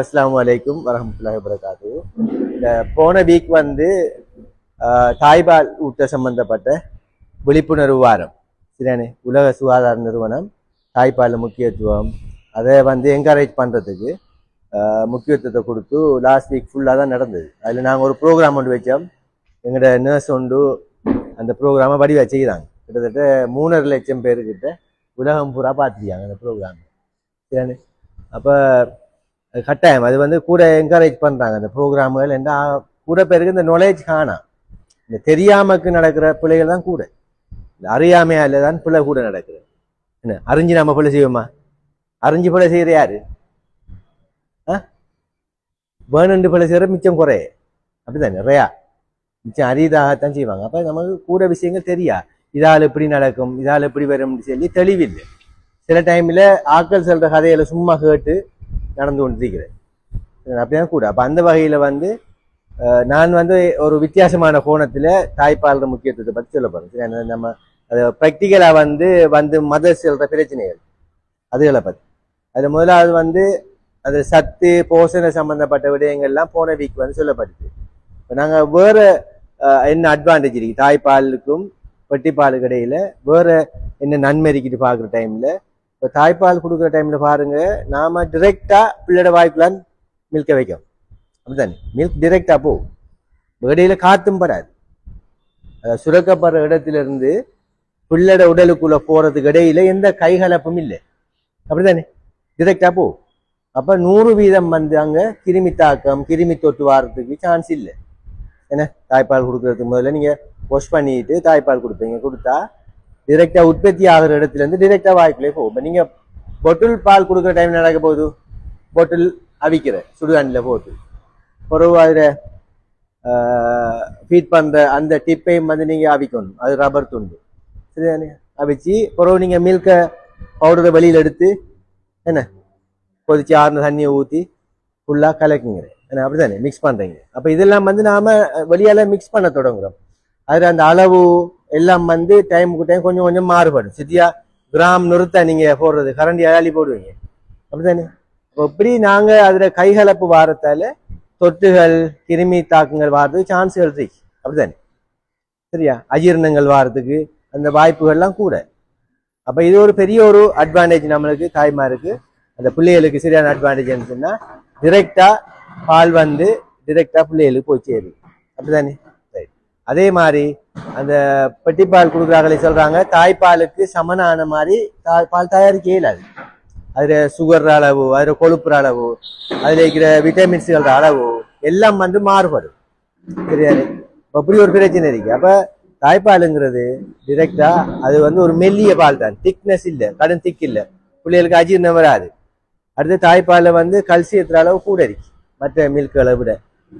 அஸ்லாம் வலைக்கும் வரமத்துல்லாஹ் வரகாத்து இந்த போன வீக் வந்து தாய்பால் ஊட்ட சம்பந்தப்பட்ட விழிப்புணர்வு வாரம். சரியானே உலக சுகாதார நிறுவனம் தாய்ப்பால் முக்கியத்துவம் அதை வந்து என்கரேஜ் பண்ணுறதுக்கு முக்கியத்துவத்தை கொடுத்து லாஸ்ட் வீக் ஃபுல்லாக தான் நடந்தது. அதில் நாங்கள் ஒரு ப்ரோக்ராம் ஒன்று வச்சோம். எங்களோட நர்ஸ் ஒன்று அந்த ப்ரோக்ராமை வடிவா செய்கிறாங்க கிட்டத்தட்ட மூணரை லட்சம் பேருக்கிட்ட உலகம் பூரா பார்த்துருக்காங்க அந்த ப்ரோக்ராம் சரியானே அப்போ கட்டாயம். அது வந்து கூட என்கரேஜ் பண்ணுறாங்க அந்த ப்ரோக்ராமுகள் என்ன கூட பேருக்கு இந்த நாலேஜ் காணா. இந்த தெரியாமக்கு நடக்கிற பிள்ளைகள் தான் கூட. இந்த அறியாமையால தான் பிள்ளை கூட நடக்குது. என்ன? அறிஞ்சு நம்ம பிள்ளை செய்வோமா? அறிஞ்சு பிள்ளை செய்கிற யாரு? ஆ? வேணுண்டு பிள்ளை செய்கிற மிச்சம் குறைய. அப்படிதான் நிறையா. மிச்சம் அரிதாகத்தான் செய்வாங்க. அப்போ நமக்கு கூட விஷயங்கள் தெரியா? இதால் எப்படி நடக்கும்? இதால் எப்படி வரும்னு சொல்லி தெளிவில்லை. சில டைமில் ஆக்கள் சொல்கிற கதையில சும்மா கேட்டு நடந்து கொண்டிருக்கிறேன். அப்படிதான் கூட. அப்போ அந்த வகையில் வந்து நான் வந்து ஒரு வித்தியாசமான கோணத்தில் தாய்ப்பால் முக்கியத்துவத்தை பற்றி சொல்ல போகிறேன் சரி, நம்ம அது ப்ராக்டிக்கலாக வந்து வந்து மதர் சொல்கிற பிரச்சனைகள். அதுகளை பற்றி அதில் முதலாவது வந்து அது சத்து போஷண சம்பந்தப்பட்ட விடயங்கள்லாம் போன வீக் வந்து சொல்லப்படுது இப்போ நாங்கள் வேற என்ன அட்வான்டேஜ் இருக்குது தாய்ப்பாலுக்கும் வெட்டிப்பாலுக்கு இடையில வேற என்ன நன்மை இருக்குன்னு பார்க்குற டைமில் இப்போ தாய்ப்பால் கொடுக்குற டைமில் பாருங்க நாம டிரெக்டாக பிள்ளையோட வாய்க்குலாம் மில்கை வைக்கும். அப்படித்தானே? மில்க் டிரெக்டாக போகும் இடையில காத்தும் படாது. அதாவது சுரக்கப்படுற இடத்துல இருந்து பிள்ளையோட உடலுக்குள்ளே போகிறதுக்கு இடையில எந்த கைகலப்பும் இல்லை. அப்படித்தானே? டிரெக்டாக போகும் அப்போ நூறு வீதம் வந்து அங்கே கிருமி தாக்கம் கிருமி தொட்டு வாரத்துக்கு சான்ஸ் இல்லை. என்ன? தாய்ப்பால் கொடுக்குறதுக்கு முதல்ல நீங்கள் வாஷ் பண்ணிட்டு தாய்ப்பால் கொடுப்பீங்க. கொடுத்தா டிரெக்டா உற்பத்தி ஆகிற இடத்துல இருந்து டிரெக்டா வாய்க்குள்ளே போகும். இப்ப நீங்க பொட்டில் பால் கொடுக்குற டைம் நடக்க போகுது? பொட்டில் அவிக்கிற சுடுதண்ணில் போட்டு பிறகு அதில் ஃபீட் பண்ணுற அந்த டிப்பையும் வந்து நீங்கள் அவிக்கணும். அது ரப்பர் துண்டு. சரிதானே? அவிச்சு பிறகு நீங்கள் மில்கை பவுடரை வெளியில் எடுத்து என்ன? கொதிச்சு ஆறுன தண்ணியை ஊற்றி ஃபுல்லாக கலக்குங்க. என்ன அப்படிதானே? மிக்ஸ் பண்ணுறீங்க அப்போ இதெல்லாம் வந்து நாம் வெளியால் மிக்ஸ் பண்ண தொடங்குறோம். அதில் அந்த அளவு எல்லாம் வந்து டைமுக்கு டைம் கொஞ்சம் கொஞ்சம் மாறுபடும். சித்தியா கிராம் நிறுத்த நீங்க போடுறது. கரண்டி அழாலி போடுவீங்க. அப்படித்தானே? அப்போ இப்படி நாங்க அதுல கைகலப்பு வாரத்தால தொட்டுகள் கிருமி தாக்கங்கள் வாரத்துக்கு சான்ஸ்கள் இருக்கு. அப்படிதானே சரியா? அஜீரணங்கள் வாரத்துக்கு அந்த வாய்ப்புகள்லாம் கூட. அப்ப இது ஒரு பெரிய ஒரு அட்வான்டேஜ் நம்மளுக்கு தாய்மாருக்கு. அந்த பிள்ளைகளுக்கு சரியான அட்வான்டேஜ் சொன்னா டிரெக்டா பால் வந்து டிரெக்டா பிள்ளைகளுக்கு போய் சேருது அப்படிதானே அதே மாதிரி அந்த பெட்டிப்பால் கொடுக்குறாங்களே சொல்றாங்க. தாய்ப்பாலுக்கு சமனான மாதிரி தாய் பால் தயாரிக்க இயலாது. அதுல சுகர் அளவு அதுல கொழுப்புற அளவு அதுல இருக்கிற விட்டமின்ஸ்களோட அளவு எல்லாம் வந்து மாறுபடும். சரியானே அப்படி ஒரு பிரச்சனை இருக்கு. அப்ப தாய்ப்பாலுங்கிறது டிரெக்டா அது வந்து ஒரு மெல்லிய பால் தான். திக்னஸ் இல்லை கடும் திக் இல்லை. பிள்ளைகளுக்கு அஜீர்ணம் வராது. அடுத்து தாய்ப்பால்ல வந்து கல்சியத்துற அளவு கூட இருக்கு. மற்ற மில்க்களை விட.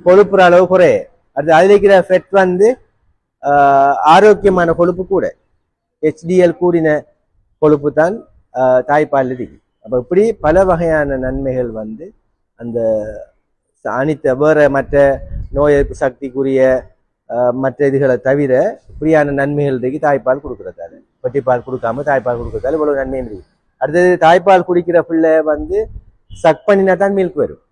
கொழுப்புற அளவு குறைய. அடுத்து அதில் இருக்கிற ஃபெட் வந்து ஆரோக்கியமான கொழுப்பு கூட. ஹெச்டிஎல் கூடின கொழுப்பு தான் தாய்ப்பால் இருக்கு அப்போ இப்படி பல வகையான நன்மைகள் வந்து அந்த அனைத்த வேற மற்ற நோய் எதிர்ப்பு சக்திக்குரிய மற்ற இதுகளை தவிர இப்படியான நன்மைகள் இருக்கு தாய்ப்பால் கொடுக்குறதால வெட்டிப்பால் கொடுக்காம தாய்ப்பால் கொடுக்குறதால இவ்வளவு நன்மை இருக்கு அடுத்தது தாய்ப்பால் குடிக்கிற பிள்ளை வந்து சக் பண்ணினா தான் மில்க் வரும்.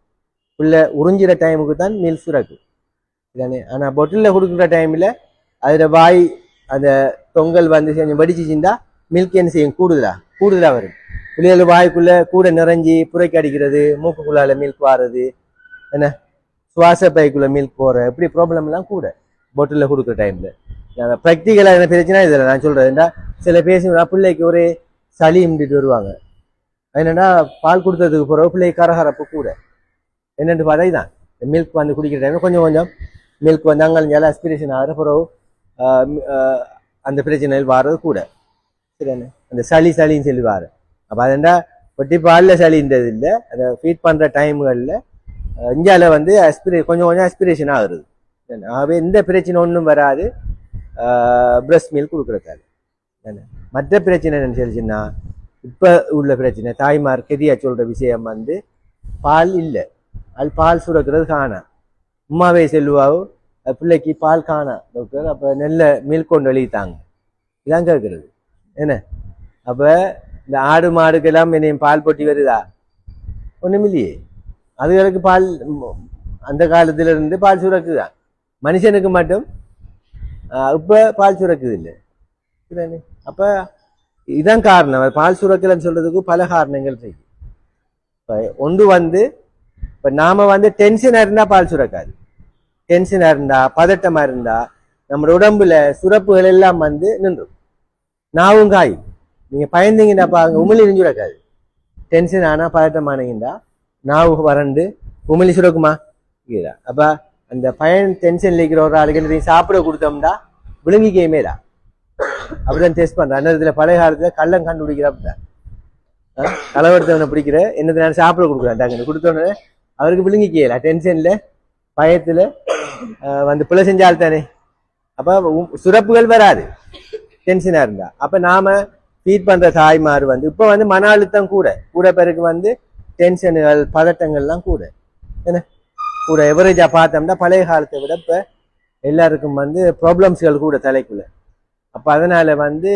பிள்ளை உறிஞ்சிற டைமுக்கு தான் மில்க் சுரக்கும். இதானே? ஆனால் பொட்டிலில் கொடுக்குற டைமில் அதில் வாய் அந்த தொங்கல் வந்து செஞ்சு வடிச்சு செஞ்சால் மில்க் என்ன செய்யும்? கூடுதலா? கூடுதலாக வரும். பிள்ளைகள் வாய்க்குள்ளே கூட நிறைஞ்சி புரைக்கு அடிக்கிறது மூக்குக்குள்ளால் மில்க் வாரது. என்ன? சுவாச பைக்குள்ளே மில்க் போகிற இப்படி ப்ராப்ளம் எல்லாம் கூட பொட்டிலில் கொடுக்குற டைம்ல ப்ராக்டிக்கலாக என்ன பிரச்சனை? இதில் நான் சொல்றேன்டா சில பேசுனா பிள்ளைக்கு ஒரே சளி இம்பிட்டு வருவாங்க. என்னென்னா பால் கொடுத்ததுக்கு பிறகு பிள்ளைக்கு கரகரப்பு கூட. என்னென்னு பார்த்தா இதான். மில்க் வந்து குடிக்கிற டைமில் கொஞ்சம் கொஞ்சம் மில்க் வந்து அங்கே அஸ்பிரேஷன் ஆகிற பிறகு அந்த பிரச்சனையில் வாரது கூட சரியான அந்த சளி சளின்னு சொல்லி வார அப்போ அதெண்டா ஒட்டி பாலில் சளின்றது இல்லை அதை ஃபீட் பண்ணுற டைம்களில் இந்தியாவில் வந்து அஸ்பிரே கொஞ்சம் கொஞ்சம் அஸ்பிரேஷன் ஆகுது ஆகவே எந்த பிரச்சனை ஒன்றும் வராது பிரஸ்ட் மில்க் கொடுக்குறதால மற்ற பிரச்சனை என்னன்னு சொல்லிச்சுன்னா இப்போ உள்ள பிரச்சனை தாய்மார் கெதியா சொல்கிற விஷயம் வந்து பால் இல்லை அது பால் சுரக்கிறது காணாம் உமாவே செல்வாவோ பிள்ளைக்கு பால் காணா. டாக்டர் அப்போ நெல்லை மில்க் கொண்டு வெளியிட்டாங்க இதான் கேட்குறது என்ன? அப்போ இந்த ஆடு மாடுக்கெல்லாம் என்னையும் பால் போட்டி வருதா? ஒன்றும் இல்லையே அதுகளுக்கு பால் அந்த காலத்திலிருந்து பால் சுரக்குதான் மனுஷனுக்கு மட்டும்? இப்போ பால் சுரக்குது இல்லை அப்போ இதான் காரணம். பால் சுரக்கலன்னு சொல்கிறதுக்கு பல காரணங்கள் இருக்கு இப்போ ஒன்று வந்து இப்போ நாம் வந்து டென்ஷனாக இருந்தால் பால் சுரக்காது. டென்ஷனா இருந்தா பதட்டமா இருந்தா நம்ம உடம்புல சுரப்புகள் எல்லாம் வந்து நின்றும். நாவும் காய். நீங்க பயந்தீங்கன்னா பாருங்க உமிழி நெஞ்சுடக்காது டென்ஷன் ஆனா பதட்டமானீங்கன்னா நாவு வறண்டு உமிழி சுரக்குமா? இல்லைடா அப்போ அந்த பயன் டென்ஷன் இருக்கிற ஒரு ஆளுக்கு நீ சாப்பிட கொடுத்தோம்னா விழுங்கிக்கையுமேடா அப்படிதான் டெஸ்ட் பண்றேன் அந்த இதுல பழைய காலத்துல கள்ளம் கண்டுபிடிக்கிறப்ப. களவெடுத்தவனை பிடிக்கிற என்னது நான் சாப்பிட கொடுக்குறேன் டக்குன்னு கொடுத்தோன்னே அவருக்கு விழுங்கிக்கல டென்ஷன்ல பயத்துல வந்து பிள்ளை செஞ்சால் தானே அப்ப சுரப்புகள் வராது டென்ஷனா இருந்தா அப்ப நாம ஃபீட் பண்ற தாய்மார் வந்து இப்ப வந்து மன அழுத்தம் கூட கூட பேருக்கு வந்து டென்ஷனுகள் பதட்டங்கள்லாம் கூட என்ன கூட எவரேஜா பார்த்தோம்னா பழைய காலத்தை விட இப்போ எல்லாருக்கும் வந்து ப்ராப்ளம்ஸ்கள் கூட தலைக்குள்ள அப்ப அதனால வந்து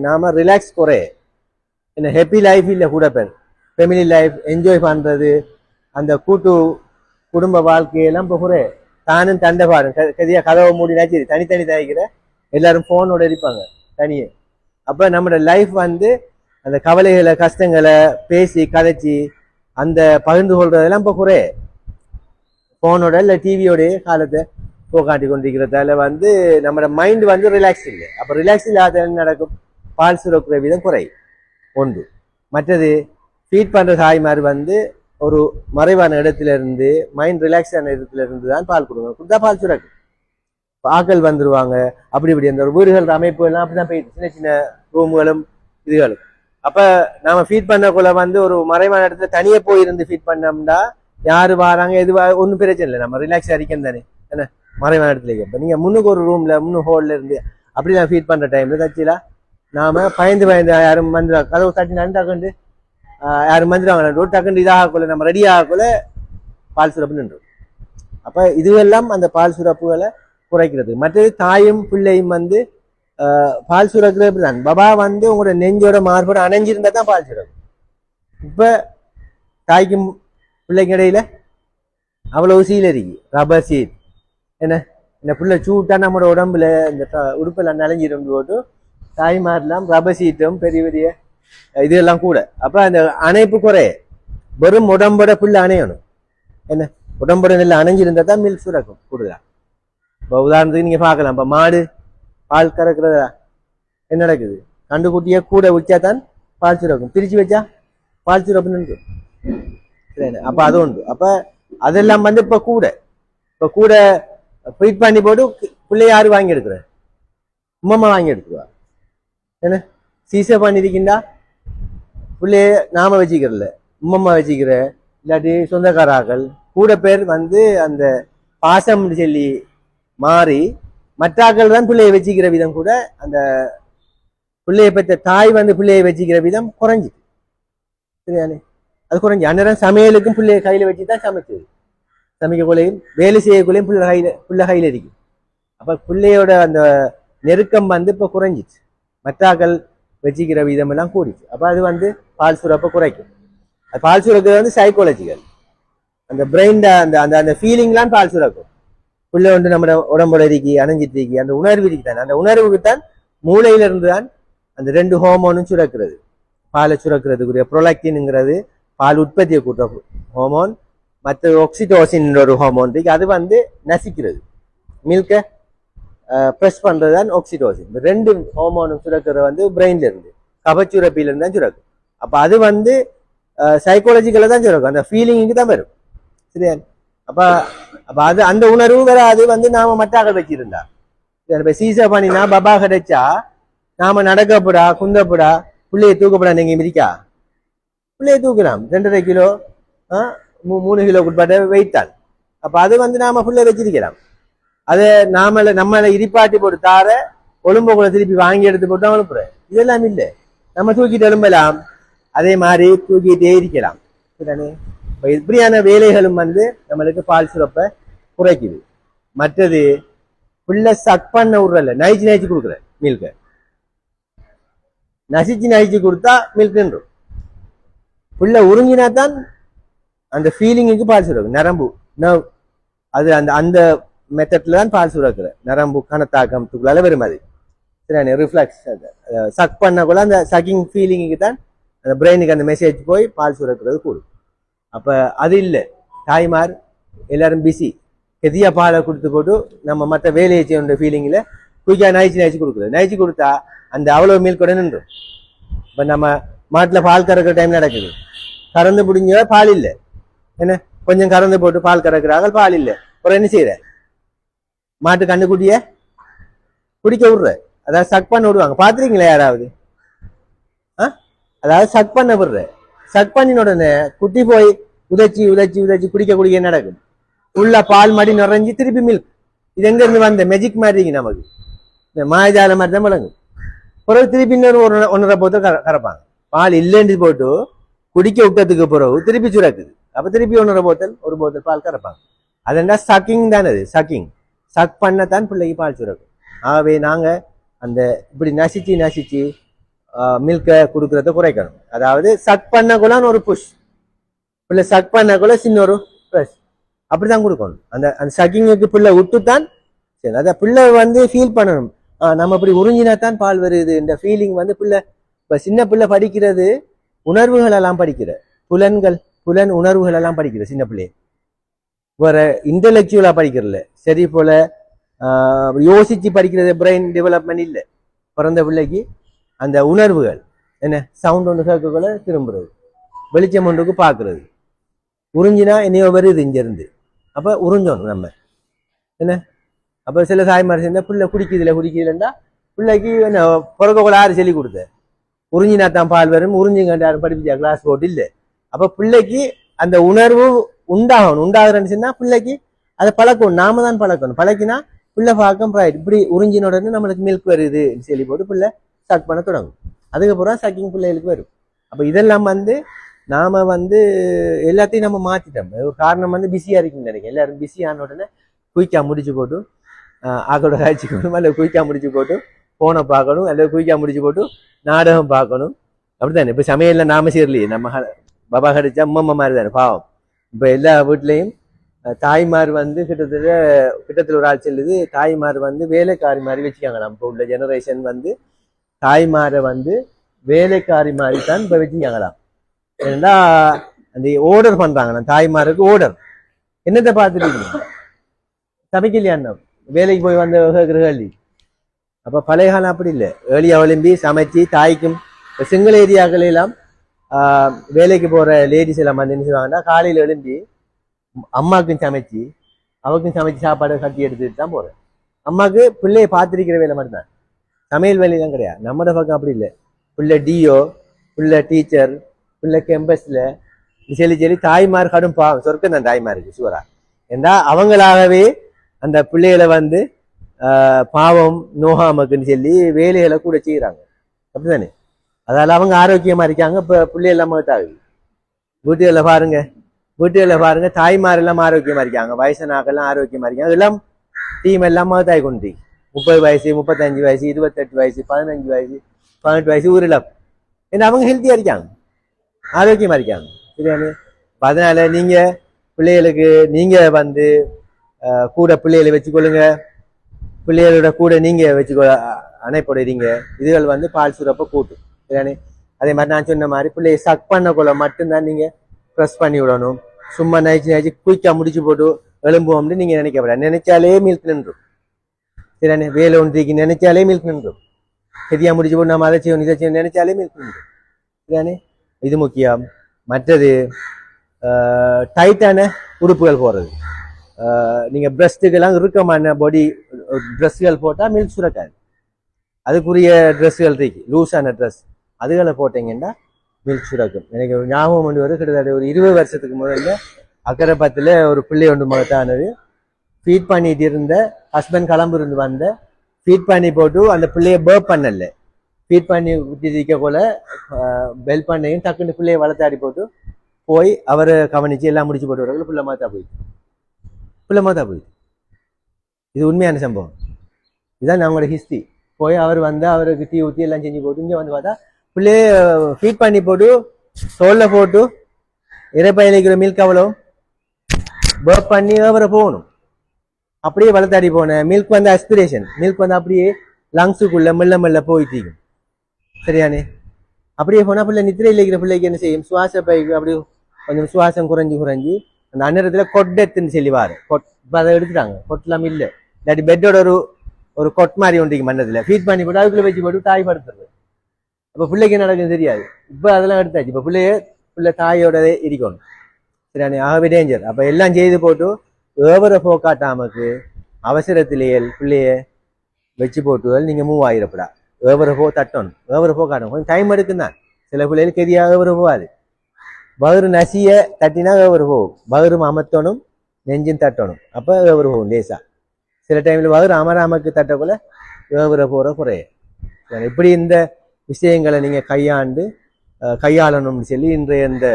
நாம ரிலாக்ஸ் குறைய என்ன ஹெப்பி லைஃப் இல்லை கூட பேர் ஃபேமிலி லைஃப் என்ஜாய் பண்றது அந்த கூட்டு குடும்ப வாழ்க்கையெல்லாம் இப்போ குறை தானும் தண்டை பாடும். கதியா கதவை மூடினா சரி தனித்தனி தயாரிக்கிற எல்லாரும் ஃபோனோட இருப்பாங்க தனியே. அப்ப நம்மளோட லைஃப் வந்து அந்த கவலைகளை கஷ்டங்களை பேசி கதைச்சி அந்த பகிர்ந்து கொள்றதெல்லாம் இப்போ குறை ஃபோனோட இல்லை டிவியோடைய காலத்தை போக்காட்டி கொண்டிருக்கிறதால வந்து நம்மளோட மைண்ட் வந்து ரிலாக்ஸ் இல்லை. அப்போ ரிலாக்ஸ் இல்லாத நடக்கும்? பால் சுரக்கிற விதம் குறை. ஒன்று. மற்றது ஃபீட் பண்ணுற தாய்மார் வந்து ஒரு மறைவான இடத்துல இருந்து மைண்ட் ரிலாக்ஸ் ஆன இடத்துல இருந்து தான் பால் கொடுங்க. கொடுத்தா பால் சுரக்கு ஆக்கள் வந்துருவாங்க. அப்படி இப்படி அந்த வீடுகள் அமைப்பு எல்லாம் அப்படிதான் போயிட்டு சின்ன சின்ன ரூம்களும் இதுகளும். அப்ப நாம ஃபீட் பண்ணக்குள்ள வந்து ஒரு மறைவான இடத்துல தனியே போய் இருந்து ஃபீட் பண்ணோம்னா யாரு வராங்க எது ஒன்றும் பிரச்சனை இல்லை. நம்ம ரிலாக்ஸ் அடிக்கணும் தானே. என்ன? மறைவான இடத்துல இப்போ நீங்க முன்னுக்கு ஒரு ரூம்ல முன்னு ஹோல்ல இருந்து அப்படி நான் ஃபீட் பண்ற டைம்ல தச்சிலா நாம பயந்து பயந்து யாரும் வந்துடுவா கதவு தட்டி நண்டாக்கண்டு யாரும் வந்துடுவாங்க டக்குன்னு இதாகக்குள்ள நம்ம ரெடி ஆகக்குள்ள பால் சுரப்பு நின்று. அப்போ இதுவெல்லாம் அந்த பால் சுரப்புகளை குறைக்கிறது. மற்றது தாயும் பிள்ளையும் வந்து பால் சுரக்கிறது தான்? பபா வந்து உங்களோட நெஞ்சோட மார்போட அணைஞ்சிருந்தா தான் பால் சுரக்கும். இப்போ தாய்க்கும் பிள்ளைக்கு இடையில அவ்வளவு சீல் இருக்கு. Rubber seal. என்ன? இந்த பிள்ளை சூட்டா நம்மளோட உடம்புல இந்த உடுப்பில் உடுப்புல நனைஞ்சிரும் போட்டு தாய்மாரெல்லாம் ரப்பர் சீட்டும் பெரிய பெரிய இதெல்லாம் கூட அப்ப அந்த அணைப்பு குறைய வெறும் உடம்பட புல்லு அணையணும் என்ன உடம்பட நெல் அணைஞ்சிருந்தா தான் மில் சுரக்கும் கூடுதலா இப்போ உதாரணத்துக்கு நீங்க பார்க்கலாம் இப்போ மாடு பால் கறக்குறதா என்ன நடக்குது கண்டுக்குட்டிய கூட வச்சா தான் பால் சுரக்கும் பிரிச்சு வச்சா பால் சுரப்புன்னு நின்று சரிண்ணே. அப்ப அது உண்டு அப்ப அதெல்லாம் வந்து இப்ப கூட இப்ப கூட ஃபீட் பண்ணி போட்டு பிள்ளை யாரு வாங்கி எடுக்கிற உம்மம்மா வாங்கி எடுத்துருவா என்ன சீசை பண்ணிருக்கின்றா பிள்ளைய நாம வச்சுக்கிறல உம்மம்மா வச்சுக்கிற இல்லாட்டி சொந்தக்காராக்கள் கூட பேர் வந்து அந்த பாசம் சொல்லி மாறி மற்றாக்கள் தான் பிள்ளையை வச்சுக்கிற விதம் கூட அந்த பிள்ளையை பெற்ற தாய் வந்து பிள்ளையை வச்சுக்கிற விதம் குறைஞ்சி சரியானே அது குறைஞ்சி அந்நேரம் சமையலுக்கும் பிள்ளைய கையில வச்சு தான் சமைச்சது. சமைக்கக்குள்ளையும் வேலை செய்யக்குள்ளையும் பிள்ளை கையில பிள்ளை கையில இருக்கு. அப்ப பிள்ளையோட அந்த நெருக்கம் வந்து இப்ப குறைஞ்சிச்சு. மற்றாக்கள் வச்சுக்கிற விதம் எல்லாம் கூடிச்சு. அப்போ அது வந்து பால் சுரப்பை குறைக்கும். அது பால் சுரக்கிறது வந்து சைக்காலஜிக்கல் அந்த பிரெயின் அந்த அந்த அந்த ஃபீலிங்லாம் பால் சுரக்கும். பிள்ளை வந்து நம்ம உடம்புல இருக்கி அணைஞ்சிட்டு இருக்கி அந்த உணர்வு இருக்கு தான். அந்த உணர்வுக்கு தான் மூளையில இருந்து தான் அந்த ரெண்டு ஹோமோனும் சுரக்கிறது. பாலை சுரக்கிறதுக்குரிய ப்ரொலாக்டின்ங்கிறது பால் உற்பத்தியை கூட்ட ஹோமோன் மற்ற ஒக்சிடோசின் ஒரு ஹோமோன் இருக்கு. அது வந்து நசிக்கிறது. மில்கை ப்ரெஸ் பண்ணுறது தான் ஆக்சிடோசின் இந்த ரெண்டு ஹோமோனும் சுரக்கிறது வந்து பிரெயின்லேருந்து இருந்து. தான் சுரக்கும். அப்போ அது வந்து சைக்காலஜிக்கலாக தான் சுரக்கும். அந்த ஃபீலிங்க்கு தான் வரும். சரியா? அப்ப அப்ப அது அந்த உணர்வு வராது வந்து நாம மட்டாக வச்சிருந்தா. இப்போ சீசா பண்ணினா பபா கிடைச்சா நாம நடக்கப்படா குந்தப்படா பிள்ளையை தூக்கப்படா நீங்க மிதிக்கா? பிள்ளையை தூக்கலாம் ரெண்டரை கிலோ ஆ, மூ- மூணு கிலோ உட்பட்ட வெயிட்டால் அப்ப அது வந்து நாம பிள்ளை வச்சிருக்கலாம். அது நாமள நம்மள இடிப்பாட்டி போட்டு தார ஒழும்ப கூட திருப்பி வாங்கி எடுத்து போட்டு அனுப்புற இதெல்லாம் இல்லை. நம்ம தூக்கிட்டு எழும்பலாம். அதே மாதிரி தூக்கிட்டே இருக்கலாம். சரிதானே இப்படியான வேலைகளும் வந்து நம்மளுக்கு பால் சுரப்பை குறைக்குது. மற்றது பிள்ளை சக் பண்ண விடுறல நைச்சு நைச்சு கொடுக்குற மில்க நசிச்சு நசிச்சு கொடுத்தா மில்க் நின்றும் பிள்ளை உறிஞ்சினா தான் அந்த ஃபீலிங்குக்கு பால் சுரக்கும். நரம்பு. நவ் அது அந்த அந்த மெத்தட்ல தான் பால் சுரக்குற நரம்பு கணத்தாக்கத்துக்குள்ளால வரும் அது. சரியான ரிஃப்ளக்ஸ் சக் பண்ணக்குள்ள அந்த சக்கிங் ஃபீலிங்குக்கு தான் அந்த பிரெயினுக்கு அந்த மெசேஜ் போய் பால் சுரக்கிறது கூடும். அப்ப அது இல்லை. தாய்மார் எல்லாரும் பிஸி கெதியா பாலை கொடுத்து போட்டு நம்ம மற்ற வேலையை செய்யணுன்ற ஃபீலிங்கில் குயிக்காக நைச்சு நைச்சு கொடுக்குறது. நைச்சு கொடுத்தா அந்த அவ்வளோ மீல் கூட நின்றும். இப்போ நம்ம மாட்டில் பால் கறக்கிற டைம் நடக்குது. கறந்து பிடிஞ்ச பால் இல்லை. என்ன? கொஞ்சம் கறந்து போட்டு பால் கறக்குறாங்க பால் இல்லை. அப்புறம் என்ன செய்யற மாட்டு கண்ணுக்குட்டிய குடிக்க விடுற. அதாவது சக் பண்ண விடுவாங்க. பாத்துறீங்களா யாராவது? ஆ? அதாவது சக் பண்ண விடுற. சக் பண்ணின உடனே குட்டி போய் உதச்சி உதச்சி உதச்சி குடிக்க குடிக்க நடக்கும்? உள்ள பால் மடி நிறைஞ்சு திருப்பி மில்க் இது எங்க இருந்து வந்த மெஜிக் மாதிரிங்க நமக்கு. இந்த மாயஜால மாதிரி தான் விளங்கும். பிறகு திருப்பி இன்னொரு ஒரு ஒன்றரை போத்தல் கற கறப்பாங்க பால் இல்லைன்னு போட்டு குடிக்க விட்டதுக்கு பிறகு திருப்பி சுரக்குது. அப்ப திருப்பி ஒன்றரை போத்தல் ஒரு போத்தல் பால் கறப்பாங்க அதெண்டா சக்கிங் தானே அது. சக்கிங் சக் பண்ணத்தான் பிள்ளைக்கு பால் சுரக்கும். ஆகவே நாங்கள் அந்த இப்படி நசிச்சு நசிச்சு மில்கை கொடுக்கறத குறைக்கணும். அதாவது சக் பண்ணக்குள்ளான்னு ஒரு புஷ் பிள்ளை சக் பண்ணக்குள்ள சின்ன ஒரு ப்ரஷ் அப்படி தான் கொடுக்கணும். அந்த அந்த சக்கிங்குக்கு பிள்ளை விட்டு தான் சரி அதை பிள்ளை வந்து ஃபீல் பண்ணணும். நம்ம இப்படி உறிஞ்சினா தான் பால் வருது. இந்த ஃபீலிங் வந்து பிள்ளை இப்போ சின்ன பிள்ளை படிக்கிறது உணர்வுகள் எல்லாம் படிக்கிற. புலன்கள் புலன் உணர்வுகள் எல்லாம் படிக்கிற சின்ன பிள்ளை வேற இன்டலெக்சுவலா படிக்கிறல சரி போல யோசிச்சு படிக்கிறது பிரெயின் டெவலப்மெண்ட் இல்லை. பிறந்த பிள்ளைக்கு அந்த உணர்வுகள் என்ன சவுண்ட் ஒன்று கேட்கக்குள்ள திரும்புறது வெளிச்சம் ஒன்றுக்கு பார்க்கறது. உறிஞ்சினா என்னையோ வருது இங்கிருந்து அப்போ உறிஞ்சோணும் நம்ம. என்ன? அப்போ சில தாய்மார் சேர்ந்தா பிள்ளை குடிக்குதுல குடிக்குதுலண்டா பிள்ளைக்கு என்ன பிறக்கக்குள்ள யார் சொல்லி கொடுத்த. உறிஞ்சினா தான் பால் வரும் உறிஞ்சிங்க படிப்பிச்சா கிளாஸ் போட்டு இல்லை. அப்போ பிள்ளைக்கு அந்த உணர்வு உண்டாகணும். உண்டாகிறன்னு சொன்னா பிள்ளைக்கு அதை பழக்கணும். நாம தான் பழக்கணும். பழக்கினா பிள்ளை பார்க்கும் ரைட் இப்படி உறிஞ்சின உடனே நம்மளுக்கு மில்க் வருது சொல்லி போட்டு பிள்ளை சக் பண்ண தொடங்கும். அதுக்கப்புறம் சக்கிங் பிள்ளைகளுக்கு வரும். அப்போ இதெல்லாம் வந்து நாம வந்து எல்லாத்தையும் நம்ம மாற்றிட்டோம் ஒரு காரணம் வந்து பிஸியாக இருக்குன்னு நினைக்கிறேன். எல்லாரும் பிஸி ஆன உடனே குயிக்கா முடிச்சு போட்டு ஆஹ் ஆக்கோட காய்ச்சி போடணும் அல்லது குயிக்கா முடிச்சு போட்டு ஃபோனை பார்க்கணும். அல்லது குயிக்கா முடிச்சு போட்டு நாடகம் பார்க்கணும். அப்படித்தானே? இப்போ சமையலில் நாம சேரலையே. நம்ம பாபா கடிச்சா அம்மா மாதிரி தானே? பாவம். இப்போ எல்லா வீட்லேயும் தாய்மார் வந்து கிட்டத்தட்ட கிட்டத்தட்ட ஒரு ஆள் செல்லுது தாய்மார் வந்து வேலைக்காரி மாதிரி வச்சுக்காங்க நம்ம உள்ள ஜெனரேஷன் வந்து தாய்மாரை வந்து வேலைக்காரி மாதிரி தான் இப்போ வச்சுக்காங்களாம் ஏன்னா அந்த ஓர்டர் பண்ணுறாங்கண்ணா தாய்மாருக்கு ஓர்டர் என்னத்தை பார்த்துட்டு சமைக்கலையா அண்ணன் வேலைக்கு போய் வந்த கேட்குற கேள்வி. அப்போ பழைய காலம் அப்படி இல்லை. ஏழியா ஒலிம்பி சமைச்சு தாய்க்கும் இப்போ சிங்கள ஏரியாக்கள் எல்லாம் வேலைக்கு போகிற லேடிஸ் எல்லாம் வந்து என்ன செய்வாங்கன்னா காலையில் எழும்பி அம்மாவுக்கும் சமைச்சு அவருக்கும் சமைச்சு சாப்பாடு கட்டி எடுத்துட்டு தான் போகிறேன் அம்மாவுக்கு பிள்ளையை பார்த்துருக்கிற வேலை மட்டும்தான். சமையல் வேலையெல்லாம் கிடையாது. நம்மட பக்கம் அப்படி இல்லை. பிள்ளை டிஓ பிள்ளை டீச்சர் பிள்ளை கேம்பஸில் சரி சரி தாய்மார் கடும் பாவம். சொர்க்கம் தான் தாய்மாருக்கு சுவரா ஏண்டா அவங்களாகவே அந்த பிள்ளைகளை வந்து பாவம் நோகாமக்குன்னு சொல்லி வேலைகளை கூட செய்யறாங்க அப்படிதானே அதால அவங்க ஆரோக்கியமா இருக்காங்க. இப்போ பிள்ளையெல்லாம் எல்லாம் வீட்டுகளில் பாருங்க. வீட்டுகளில் பாருங்க. தாய்மார் எல்லாம் ஆரோக்கியமா இருக்காங்க. வயசனாக்கெல்லாம் ஆரோக்கியமா இருக்காங்க. எல்லாம் டீம் எல்லாம் மகத்தாய் கொண்டு. முப்பது வயசு முப்பத்தஞ்சு வயசு இருபத்தெட்டு வயசு பதினஞ்சு வயசு பதினெட்டு வயசு ஊரில் ஏன்னா அவங்க ஹெல்த்தியாக இருக்காங்க. ஆரோக்கியமாக இருக்காங்க. சரியானு இப்போ அதனால் நீங்கள் பிள்ளைகளுக்கு நீங்கள் வந்து கூட பிள்ளைகளை வச்சுக்கொள்ளுங்க. பிள்ளைகளோட கூட நீங்கள் வச்சுக்கொ அணைப்படுறீங்க. இதுகள் வந்து பால் சுரப்பை கூட்டும். சரியானே அதே மாதிரி நான் சொன்ன மாதிரி பிள்ளையை சக் பண்ணக்குள்ள மட்டும்தான் நீங்க ப்ரெஸ் பண்ணி விடணும். சும்மா நைச்சு நைச்சு குயிக்கா முடிச்சு போட்டு எழும்புவோம்னு நீங்க நினைக்கப்படாது நினைச்சாலே மில்க் நின்றும். சரியானே வேலை ஒன்றிக்கு நினைச்சாலே மில்க் நின்றும். சரியாக முடிச்சு போட்டு நம்ம அதை செய்யணும் இதை செய்யணும் நினைச்சாலே மில்க் நின்றும். சரியானே இது முக்கியம். மற்றது டைட்டான உறுப்புகள் போறது ஆஹ் நீங்க பிரஸ்ட்டுக்கெல்லாம் இறுக்கமான பாடி ட்ரெஸ்ஸுகள் போட்டால் மில்க் சுரக்காது. அதுக்குரிய ட்ரெஸ்ஸுகள் இருக்கு லூஸான ட்ரெஸ் அதுகளை போட்டீங்கன்னா மில்க் சுரக்கும். எனக்கு ஞாபகம் கொண்டு வரும் கிட்டத்தட்ட ஒரு இருபது வருஷத்துக்கு முதல்ல அக்கரைப்பத்தில் ஒரு பிள்ளை ஒன்று மகத்தானது. ஃபீட் பண்ணிட்டு இருந்த ஹஸ்பண்ட் கிளம்பு இருந்து வந்த ஃபீட் பண்ணி போட்டு அந்த பிள்ளைய பேர்ப் பண்ணல. ஃபீட் பண்ணி விட்டு போல பெல் பண்ணையும் டக்குன்னு பிள்ளையை வளர்த்தாடி போட்டு போய் அவரை கவனித்து எல்லாம் முடிச்சு போட்டு வரக்குள்ள பிள்ளை மாத்தா போயிடுச்சு பிள்ளை மாத்தா போயிடுச்சு இது உண்மையான சம்பவம். இதுதான் நம்மளோட ஹிஸ்ட்ரி போய் அவர் வந்து அவருக்கு டீ ஊற்றி எல்லாம் செஞ்சு போட்டு இங்கே வந்து பார்த்தா பிள்ளையே ஃபீட் பண்ணி போட்டு தோல்ல போட்டு இறைப்பயணிக்கிற மில்க் அவ்வளோ பர்ப் பண்ணி அவரை போகணும். அப்படியே வளர்த்தாடி போனேன் மில்க் வந்து அஸ்பிரேஷன் மில்க் வந்து அப்படியே லங்ஸுக்குள்ளே மெல்ல மெல்ல போயிட்டு சரியானே அப்படியே போனால் பிள்ளை நித்திரையில் இருக்கிற பிள்ளைக்கு என்ன செய்யும்? சுவாச பைக்கு அப்படியே கொஞ்சம் சுவாசம் குறைஞ்சி குறைஞ்சி அந்த அந்நேரத்துல கொட்டத்துன்னு சொல்லிவார் கொட் இப்போ அதை எடுத்துட்டாங்க. கொட்டலாம் இல்லை. இல்லாட்டி பெட்டோட ஒரு ஒரு கொட் மாதிரி ஒன்றைக்கு மண்டத்துல ஃபீட் பண்ணி போட்டு அதுக்குள்ளே வச்சு போட்டு தாய் படுத்துறது அப்போ பிள்ளைக்கு என்ன நடக்குதுன்னு தெரியாது. இப்போ அதெல்லாம் எடுத்தாச்சு. இப்போ பிள்ளைய பிள்ளை தாயோட இருக்கணும். சரியானே ஆகவே டேஞ்சர் அப்போ எல்லாம் செய்து போட்டு ஏவரை போக்காட்டாமக்கு அவசரத்திலேயே பிள்ளைய வச்சு போட்டு நீங்க மூவ் ஆகிடப்படா ஏவரை போ தட்டணும். ஏவரை போ கொஞ்சம் டைம் எடுக்கும் தான். சில பிள்ளைகளுக்கு எதிராக ஏவரை போகாது பகுரு நசிய தட்டினா ஏவரு போகும் பகுரும் அமர்த்தணும் நெஞ்சும் தட்டணும். அப்போ ஏவரு போகும் லேசா. சில டைம்ல பகுரு அமராமக்கு தட்டக்குள்ள ஏவரை போற குறைய இப்படி இந்த விஷயங்களை நீங்கள் கையாண்டு கையாளணும்னு சொல்லி இன்றைய இந்த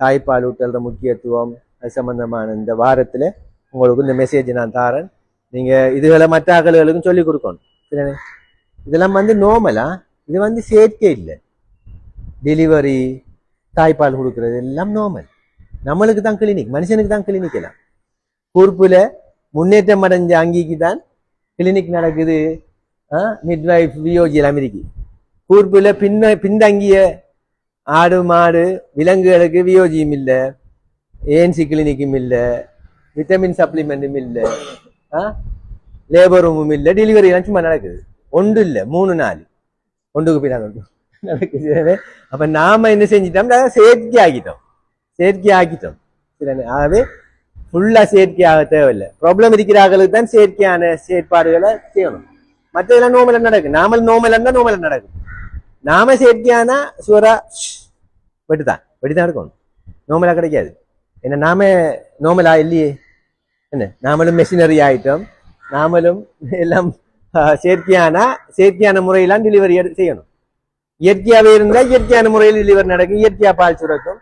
தாய்ப்பால் ஊட்டல்ற முக்கியத்துவம் அது சம்பந்தமான இந்த வாரத்தில் உங்களுக்கு இந்த மெசேஜ் நான் தாரேன் நீங்கள் இதுகளை மற்ற அகல்களுக்கும் சொல்லி கொடுக்கணும். சரிண்ணே இதெல்லாம் வந்து நோமலா இது வந்து சேர்க்கை இல்லை. டெலிவரி தாய்ப்பால் கொடுக்குறது எல்லாம் நார்மல் நம்மளுக்கு தான் கிளினிக் மனுஷனுக்கு தான் கிளினிக் எல்லாம். கூர்ப்புல முன்னேற்றம் அடைஞ்ச அங்கிக்கு தான் கிளினிக் நடக்குது. மிட்வைஃப் வியோஜி அமெரிக்கி கூர்ப்புல பின்ன பின்தங்கிய ஆடு மாடு விலங்குகளுக்கு வியோஜியும் இல்லை. ஏஎன்சி கிளினிக்கும் இல்லை. விட்டமின் சப்ளிமெண்ட்டும் இல்லை. லேபர் ரூமும் இல்லை. டெலிவரி எல்லாம் சும்மா நடக்குது. ஒன்று இல்லை. மூணு நாலு. ஒன்றுக்கு பின்னால் நடக்குது. அப்ப நாம என்ன செஞ்சிட்டோம்? செயற்கை ஆக்கிட்டோம். செயற்கை ஆக்கிட்டோம். ஆகவே ஃபுல்லா செயற்கையாக தேவையில்லை. ப்ராப்ளம் இருக்கிறார்களுக்கு தான் செயற்கையான செயற்பாடுகளை செய்யணும். மற்றதெல்லாம் நோமல நடக்கும் நாமல் நோமல தான் நோமல நடக்கும். நாம சேர்த்தியானா சுவரா? வெட்டுதான். வெட்டிதான் இருக்கும் நோமலா கிடைக்காது. என்ன நாம நோமலா இல்லையே? என்ன நாமளும் மெஷினரி ஆயிட்டோம். நாமளும் எல்லாம் செயற்கையானா செயற்கையான செயற்கையான முறையெல்லாம் டெலிவரி செய்யணும். இயற்கையாகவே இருந்தால் இயற்கையான முறையில் டெலிவரி நடக்கும். இயற்கையாக பால் சுரக்கும்.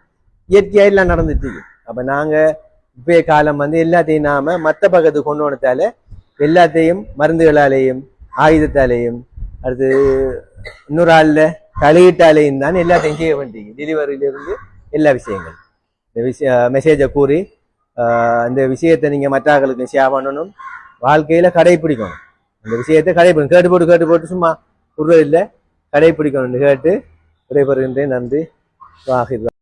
இயற்கையாக எல்லாம் நடந்துட்டு இருக்கு. நாங்கள் நாங்க காலம் வந்து எல்லாத்தையும் நாம மற்ற பக்கத்துக்கு கொண்டு வந்ததால எல்லாத்தையும் மருந்துகளாலேயும் ஆயுதத்தாலேயும் அடுத்து இன்னொரு ஆளில் தலையீட்டாலேயும் தான் எல்லாத்தையும் செய்ய வேண்டியது. டெலிவரியில இருந்து எல்லா விஷயங்கள். இந்த விஷய மெசேஜை கூறி அந்த விஷயத்தை நீங்கள் மற்றவர்களுக்கு ஷேர் பண்ணணும். வாழ்க்கையில் கடைபிடிக்கணும் அந்த விஷயத்தை கடைபிடிக்கணும் கேட்டு போட்டு கேட்டு போட்டு சும்மா விடுறதில்லை. கடைபிடிக்கணும்னு கேட்டு விடைபெறுகின்றேன். நன்றி. வாஹிர்